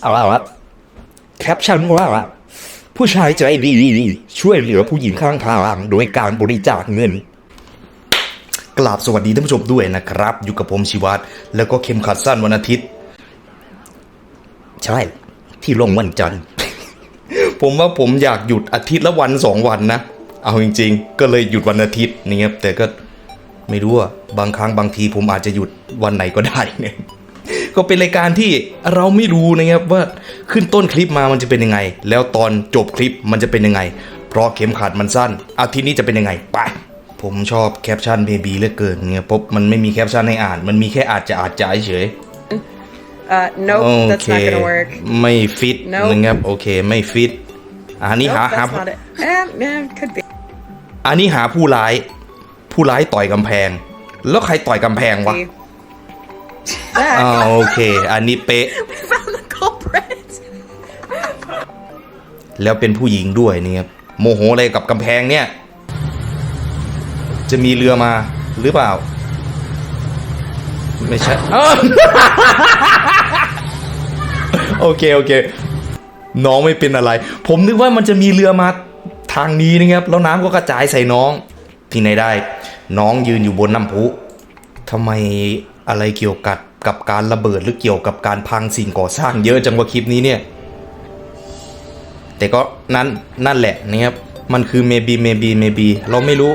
เอาละเอาละแคปชั่นว่าผู้ชายใจดีช่วยเหลือผู้หญิงข้างทางโดยการบริจาคเงินกราบสวัสดีท่านผู้ชมด้วยนะครับ อยู่กับผมชิวัตรแล้วก็เข็มขัดสั้นวันอาทิตย์ ใช่ ที่ลงวันจันทร์ ผมว่าผมอยากหยุดอาทิตย์ละวันสองวันนะ เอาจริง ๆ ก็เลยหยุดวันอาทิตย์นี่ครับแต่ก็ไม่รู้ว่าบางครั้งบางทีผมอาจจะหยุดวันไหนก็ได้เนี่ย ก็เป็นรายการที่เราไม่รู้นะครับว่าขึ้นต้นคลิปมามันจะเป็นยังไง แล้วตอนจบคลิปมันจะเป็นยังไง เพราะเข็มขัดมันสั้นอาทิตย์นี้จะเป็นยังไงไปผมชอบแคปชั่นเบบีเหลือเกินเนี่ยเพราะมันไม่มีแคปชั่นให้อ่าน มันมีแค่อาจจะอาจจะเฉย Uh, nope, โอ that's เค not gonna work. ไม่ฟิต Nope นะครับโอเคไม่ฟิต อันนี้ Nope, หาหา that's not it. Eh, yeah, could be. อันนี้หาผู้ร้าย ผู้ร้ายต่อยกำแพง แล้วใครต่อยกำแพงวะ That. อ่าโอเค อันนี้เป๊ะ found the culprit. แล้วเป็นผู้หญิงด้วยนี่ครับโมโหอะไรกับกำแพงเนี่ย จะมีเรือมาหรือเปล่า ไม่ใช่อ้าวโอเคโอเค น้องไม่เป็นอะไร ผมนึกว่ามันจะมีเรือมาทางนี้นะครับ แล้วน้ำก็กระจายใส่น้อง ที่ไหนได้ น้องยืนอยู่บนน้ำพุทำไม อะไรเกี่ยวกับกับการระเบิดหรือเกี่ยวกับการพังสิ่งก่อสร้างเยอะจังว่าคลิปนี้เนี่ย แต่ก็นั่นนั่นแหละนะครับมันคือ maybe maybe maybe เราไม่รู้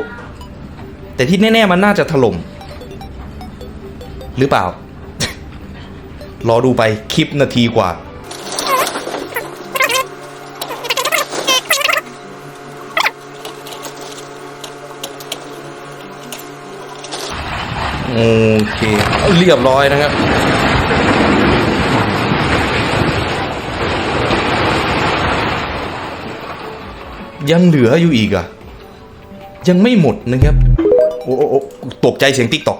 แต่ที่แน่ ๆ มันน่าจะถล่ม หรือเปล่า รอดูไปคลิปนาทีกว่า โอเค เรียบร้อยนะครับยังเหลืออยู่อีกอะ ยังไม่หมดนะครับ โอ้โอ้ตกใจเสียงติ๊กตอก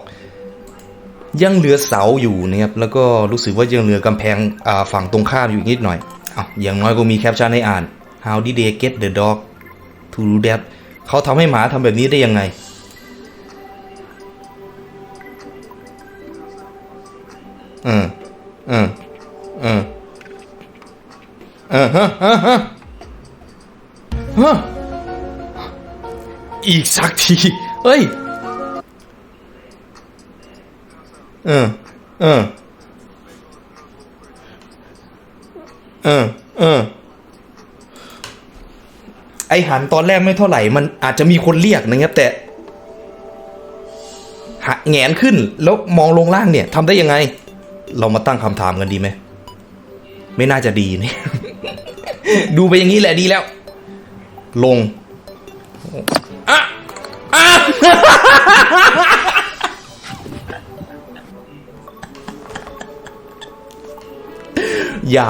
ยังเหลือเสาอยู่นะครับ แล้วก็รู้สึกว่ายังเหลือกำแพงฝั่งตรงข้ามอยู่นิดหน่อยอ้าวอย่างน้อยก็มีแคปชั่นให้อ่าน How did they get the dog to do that เขาทำให้หมาทำแบบนี้ได้ยังไง เออเออเออเออฮะฮะฮะฮะอีกสักทีเฮ้ย เออ เออ เออ เออ ไอหันตอนแรกไม่เท่าไหร่ มันอาจจะมีคนเรียกนะครับ แต่หแงนขึ้นแล้วมองลงล่างเนี่ยทำได้ยังไง เรามาตั้งคำถามกันดีไหม ไม่น่าจะดีนี่ ดูไปอย่างนี้แหละดีแล้ว ลงอะอะอย่า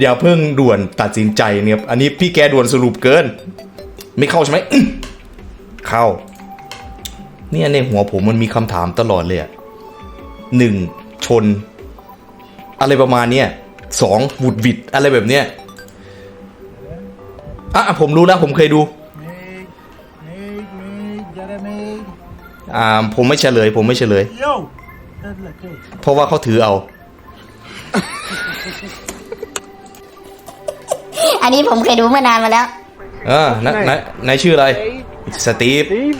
อย่าเพิ่งด่วนตัดสินใจเนี่ยอันนี้พี่แกด่วนสรุปเกิน ไม่เข้าใช่ไหมเข้า เนี่ยในหัวผมมันมีคำถามตลอดเลยอะหนึ่งชน อะไรประมาณเนี้ยสองบุดบิดอะไรแบบเนี้ยอะผมรู้แล้วผมเคยดู Mig, mig, get it, mig. อ่าผมไม่เฉลย ผมไม่เฉลย Yo! Good look, good. เพราะว่าเขาถือเอา อันนี้ผมเคยดูเมื่อนานมาแล้วเออไหนไหนไหนชื่ออะไร สตีฟ Steve,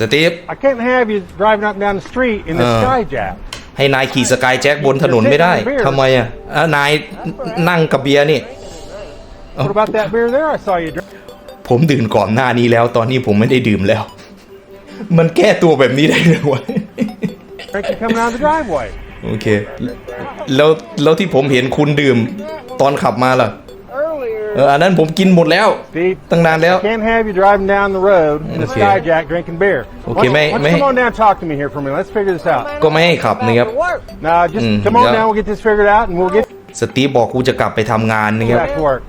สตีฟ I can't have you driving up and down the street in the Uh. Skyjack. ให้นายขี่สกายแจ็คบนถนนไม่ได้ทำไมอะอะนายนั่งกับเบียร์นี่ What about that beer there I saw you drink? ผมดื่มก่อนหน้านี้แล้ว ตอนนี้ผมไม่ได้ดื่มแล้ว มันแก้ตัวแบบนี้ได้เลยวะ Drinking coming out of the driveway. โอเค แล้วแล้วที่ผมเห็นคุณดื่ม ตอนขับมาล่ะ Earlier. เอออันนั้นผมกินหมดแล้ว Steve, ตั้งนานแล้ว can't have you driving down the road in the Okay. Skyjack drinking beer. Okay, Why don't- may- why don't may- you come on down and talk to me here for a minute. Let's figure this out. ก็ไม่ให้ขับนะครับ Now, just Mm, come on yeah. down. We'll get this figured out, and we'll get สตีฟบอกกูจะกลับไปทำงานนะครับ back to work.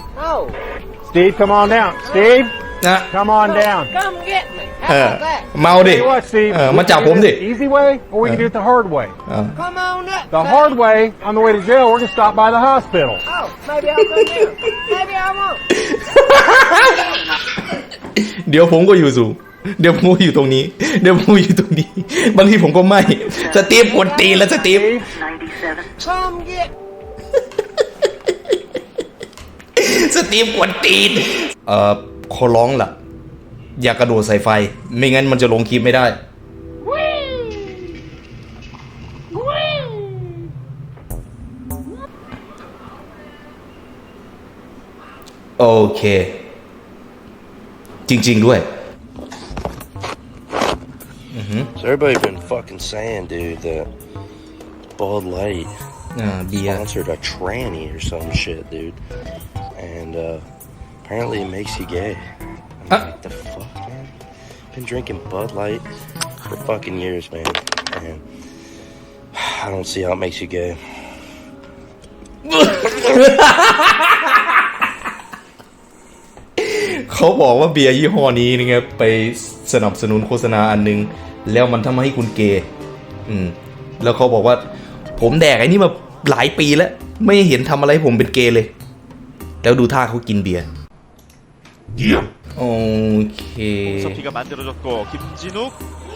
Steve, come on down. Steve, นะ come on down. Come get me. เอ How อ about that? เมาดิ Tell you what, Steve. เออ we มา can จับ do ผม this ดิ the easy way, or we can do it the hard way. Come on up. The son. hard way, on the way to jail, we're gonna stop by the hospital. Oh, maybe I'll come down. Maybe I won't. เดี๋ยวผมก็อยู่สูง เดี๋ยวผมก็อยู่ตรงนี้ เดี๋ยวผมก็อยู่ตรงนี้ บางทีผมก็ไม่ สตีฟกดตีนแล้วสตีฟ Steve, Come get สตรีมกวนตีน เอ่อขอร้องล่ะ อย่ากระโดดใส่ไฟ ไม่งั้นมันจะลงคลิปไม่ได้ โอเค จริง ๆ ด้วย So everybody been fucking saying, dude, that Bud Light อ่าเบียร์ sponsored a tranny or some shit, dude, and uh, apparently it makes you gay. I'm Uh. like, the fuck, man? Been drinking Bud Light for fucking years, man, and I don't see how it makes you gay. เขาบอกว่าเบียร์ยี่ห้อนี้นะครับไปสนับสนุนโฆษณาอันหนึง แล้วมันทำให้คุณเกย์อืม แล้วเขาบอกว่า ผมแดกไอ้นี่มาหลายปีแล้ว ไม่เห็นทำอะไรให้ผมเป็นเกย์เลย แล้วดูท่าเขากินเบียร์โอเค 서피가 만들어졌고 김진욱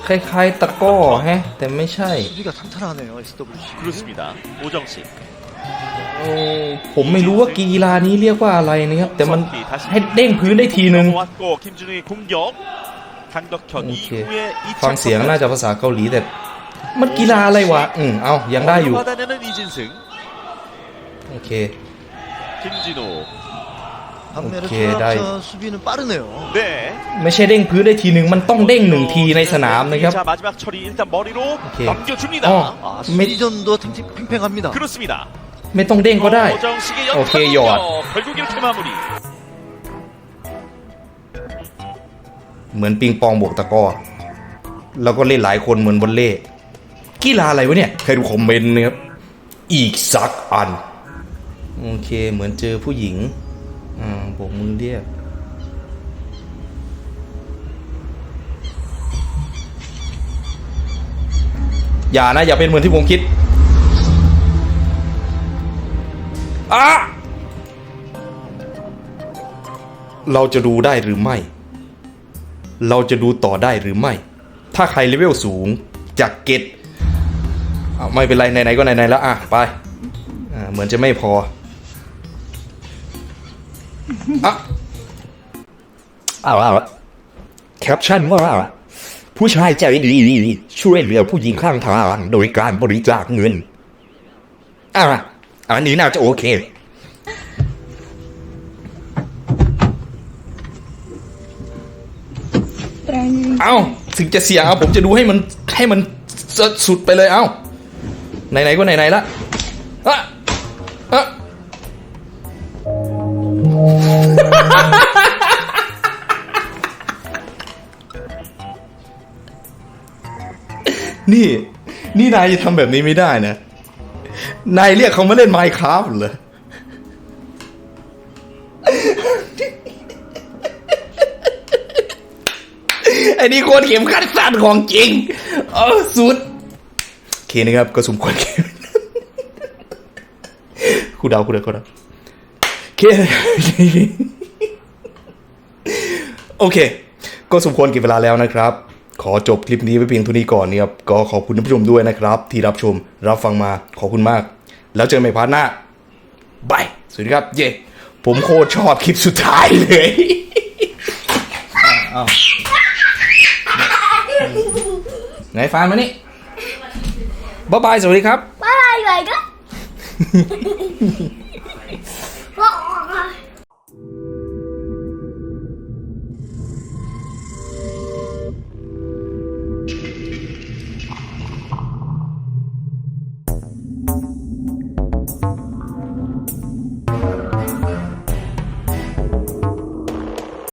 คล้ายๆตะกร้อแฮะ แต่ไม่ใช่ 수비가 탄탄하네요 SWC 그렇습니다. 오정식 โอ้ผมไม่รู้ว่ากีฬานี้เรียกว่าอะไรนะครับ แต่มันให้เด้งพื้นได้ทีนึง 넘어왔고 김진욱의 공격 강덕현 오케이. 이후에 ฟังเสียงน่าจะภาษาเกาหลีแต่ มันกีฬาอะไรวะ อืม เอายังได้อยู่ 받아내는 이진승 โอเค 김진욱 반면에 오케이, 나이. 손학전 수비는 빠르네요 네 ไม่ใช่เด้งพื้นได้ทีหนึ่งมันต้องเด้งหนึ่งทีในสนามนะครับ 자 마지막 처리 일단 머리로 오케이. 넘겨줍니다 어. 아 매- 수비전도 탱- 팽팽합니다 그렇습니다 ไม่ต้องเด้งก็ได้ 오정식의 오케이, 연타 엿. 공격 결국 이렇게 마무리 เหมือนปิงปองบวกตะกร้อ แล้วก็เล่นหลายคนเหมือนบอลเล่กีฬาอะไรวะเนี่ย ใครดูคอมเมนต์นะครับ อีกสักอัน โอเค เหมือนเจอผู้หญิง อ่าโบกมือเรียกอย่านะ อย่าเป็นเหมือนที่ผมคิดอะเราจะดูได้หรือไม่ เราจะดูต่อได้หรือไม่ ถ้าใครเลเวลสูงจากเกตไม่เป็นไรไหนๆก็ไหนๆแล้ว อะ ไป เหมือนจะไม่พอ อะเอาละแคปชั่นว่าผู้ชายใจดีช่วยเหลือผู้หญิงข้างทางโดยการบริจาคเงินอะอันนี้น่าจะโอเคเอาถึงจะเสี่ยงเอาผมจะดูให้มันให้มันสุดไปเลยเอาไหนๆก็ไหนๆละอะอะ นี่ นี่นายจะทำแบบนี้ไม่ได้นะ นายเรียกเขามาเล่นไมค์คราฟเหรอไอ้นี่โคตรเข็มขัดสั้นของจริง เออสุด โอเคนะครับ ก็สมควรเข็มคูเดาคูเดาคูเดา เค โอเค ก็สมควรเก็บเวลาแล้วนะครับ ขอจบคลิปนี้ไว้เพียงเท่านี้ก่อนนะครับ ก็ขอบคุณท่านผู้ชมด้วยนะครับ ที่รับชมรับฟังมาขอบคุณมาก แล้วเจอกันใหม่พาร์ทหน้าบายสวัสดีครับ เย่ผมโคตรชอบคลิปสุดท้ายเลยไหนฟานมานี่บ๊ายบายสวัสดีครับ Bye bye bye.